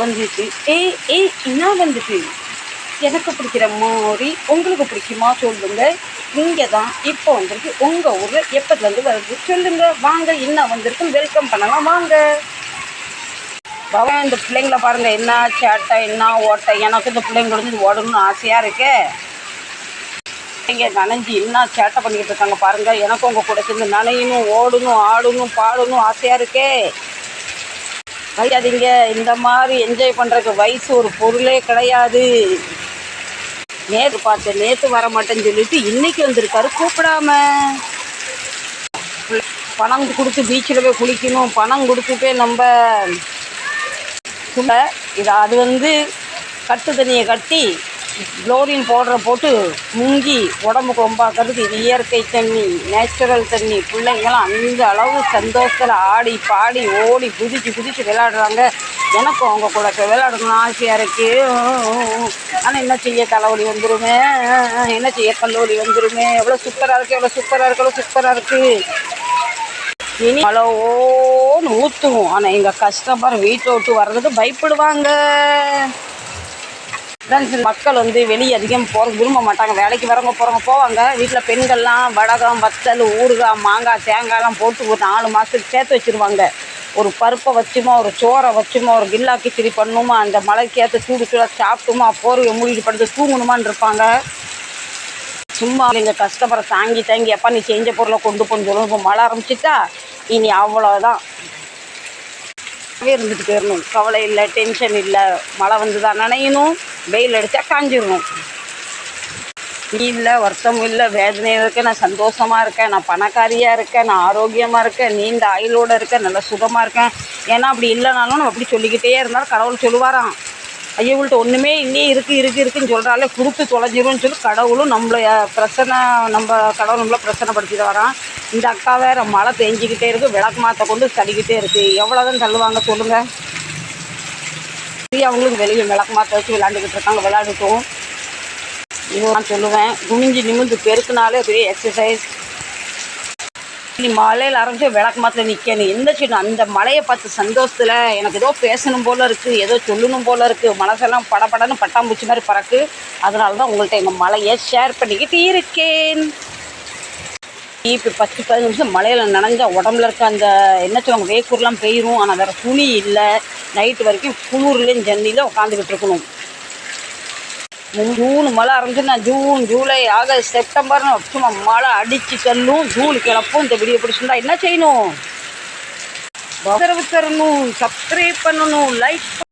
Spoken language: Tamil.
வந்துச்சு ஏய் ஏய் என்ன வந்துச்சு எனக்கு பிடிக்கிற மாதிரி உங்களுக்கு பிடிக்குமா சொல்லுங்க. இங்கே தான் இப்போ வந்திருக்கு. உங்கள் ஊரில் எப்போதுலேருந்து வருது? சொல்லுங்க. வாங்க என்ன வந்திருக்கு? வெல்கம் பண்ணலாம். வாங்க. பவன் இந்த பிள்ளைங்களை பாருங்கள் என்ன சேட்டை என்ன ஓட்டை? எனக்கு இந்த பிள்ளைங்களோட வந்து ஓடணும்னு ஆசையாக இருக்கே. இங்கே நனைஞ்சு என்ன சேட்டை பண்ணிக்கிட்டு இருக்காங்க பாருங்கள் எனக்கும் உங்கள் கூட சேர்ந்து நனையணும் ஓடணும் ஆடணும் பாடணும் ஆசையாக இருக்கே. வையாதீங்க. இந்த மாதிரி என்ஜாய் பண்ணுறதுக்கு வயசு ஒரு பொருளே கிடையாது. நேற்று பார்த்தேன் நேற்று வர மாட்டேன்னு சொல்லிட்டு இன்னைக்கு வந்திருக்காரு. கூப்பிடாம. பணம் கொடுத்து பீச்சில் போய் குளிக்கணும். பணம் கொடுத்து நம்ம குள்ள இது அது வந்து கட்டு தண்ணியை கட்டி குளோரின் பவுடரை போட்டு முங்கி உடம்புக்கு ரொம்ப கருது இது இயற்கை தண்ணி நேச்சுரல் தண்ணி. பிள்ளைங்களாம் அந்த அளவு சந்தோஷத்தில் ஆடி பாடி ஓடி குதிச்சு குதிச்சு விளையாடுறாங்க. எனக்கும் அவங்க கூட விளையாடணும்னு ஆசையாக இருக்குது ஆனால் என்ன செய்ய தலைவலி வந்துருமே? என்ன செய்ய கல்லூரி வந்துருமே? எவ்வளோ சூப்பராக இருக்குது எவ்வளோ சூப்பராக இருக்கு எவ்வளோ சூப்பராக இருக்குது இனி அளவோன்னு ஊற்றுவோம் ஆனால் எங்கள் கஸ்டமர் வீட்டை விட்டு வர்றதுக்கு பயப்படுவாங்க. ஃப்ரெண்ட்ஸ் மக்கள் வந்து வெளியே அதிகம் போக விரும்ப மாட்டாங்க. வேலைக்கு வரவங்க போகிறவங்க போவாங்க. வீட்டில் பெண்கள்லாம் வடகம் வத்தல் ஊறுகாய் மாங்காய் தேங்காய்லாம் போட்டு ஒரு நாலு மாதத்துக்கு சேர்த்து வச்சுருவாங்க. ஒரு பருப்பை வச்சுமா ஒரு சோறை வச்சுமா ஒரு கில்லா கிச்சடி பண்ணுமா அந்த மலைக்கு ஏற்ற சூடு சூடாக சாப்பிட்டுமா போர்வை மூடிட்டு படுத்து தூங்கணுமான்னு இருப்பாங்க. சும்மா எங்கள் கஸ்டமரை தாங்கி தாங்கி எப்போ நீ செஞ்ச பொருளை கொண்டு போன்னு சொல்லணும் இப்போ மழை ஆரம்பிச்சிட்டா இனி அவ்வளோதான் இருந்துட்டு போயிடணும் கவலை இல்லை டென்ஷன் இல்லை. மழை வந்து தான் நனையணும். வெயில் அடித்தா காஞ்சிடணும் இல்லை வருத்தம் இல்லை வேதனையாக இருக்கேன். நான் சந்தோஷமாக இருக்கேன். நான் பணக்காரியாக இருக்கேன். நான் ஆரோக்கியமாக இருக்கேன். நீண்ட ஆயுளோடு இருக்கேன். நல்லா சுகமாக இருக்கேன். ஏன்னா அப்படி இல்லைனாலும் நம்ம அப்படி சொல்லிக்கிட்டே இருந்தாலும் கடவுள் சொல்லுவாராம். ஐயவள்கிட்ட ஒன்றுமே இல்லையே இருக்குது இருக்குது இருக்குன்னு சொல்கிறாலே கொடுத்து தொலைஞ்சிரும்னு சொல்லி கடவுளும் நம்மளை பிரச்சனை நம்ம கடவுள் நம்மளை பிரச்சனைப்படுத்திட்டு வரான். இந்த அக்கா வேறு மழை பெஞ்சிக்கிட்டே இருக்குது விளக்கு மாற்ற கொண்டு தள்ளிக்கிட்டே இருக்குது எவ்வளோதான் தள்ளுவாங்க சொல்லுங்கள் சரி அவங்களுக்கு வெளியே விளக்கு மாற்ற வச்சு விளாண்டுக்கிட்டு இருக்காங்க விளையாடட்டும். இவ்வளோ நான் சொல்லுவேன் குனிஞ்சு நிமிந்து பெருக்குனாலே பெரிய எக்ஸசைஸ் நீ மலையில் ஆரம்பிச்சு விளக்கு மாத்திர நிற்கணும் எந்த சின்ன அந்த மலையை பார்த்து சந்தோஷத்தில் எனக்கு ஏதோ பேசணும் போல் இருக்குது ஏதோ சொல்லணும் போல் இருக்குது மனசெல்லாம் படப்படன்னு பட்டாம்பூச்சி மாதிரி பறக்கு. அதனால தான் உங்கள்கிட்ட எங்கள் மலையை ஷேர் பண்ணிக்கிட்டு இருக்கேன். இப்போ பத்து பதினஞ்சு நிமிஷம் மலையில் நனைஞ்சா உடம்புல இருக்க அந்த என்ன சொல்லுவாங்க வேக்கூர்லாம் பெயிரும். ஆனால் வேறு துணி இல்லை. நைட்டு வரைக்கும் குளிர்லேயும் ஜன்னியில் உட்காந்துக்கிட்டு இருக்கணும். ஜூன் மழை ஆரம்பிச்சு நான் ஜூன் ஜூலை ஆகஸ்ட் செப்டம்பர்னு சும்மா மழை அடிச்சு தள்ளும் ஜூன் கிளப்பும் இந்த வீடியோ பிடிச்சிருந்தா என்ன செய்யணும்? ஆதரவு தரணும் சப்ஸ்கிரைப் பண்ணணும் லைக்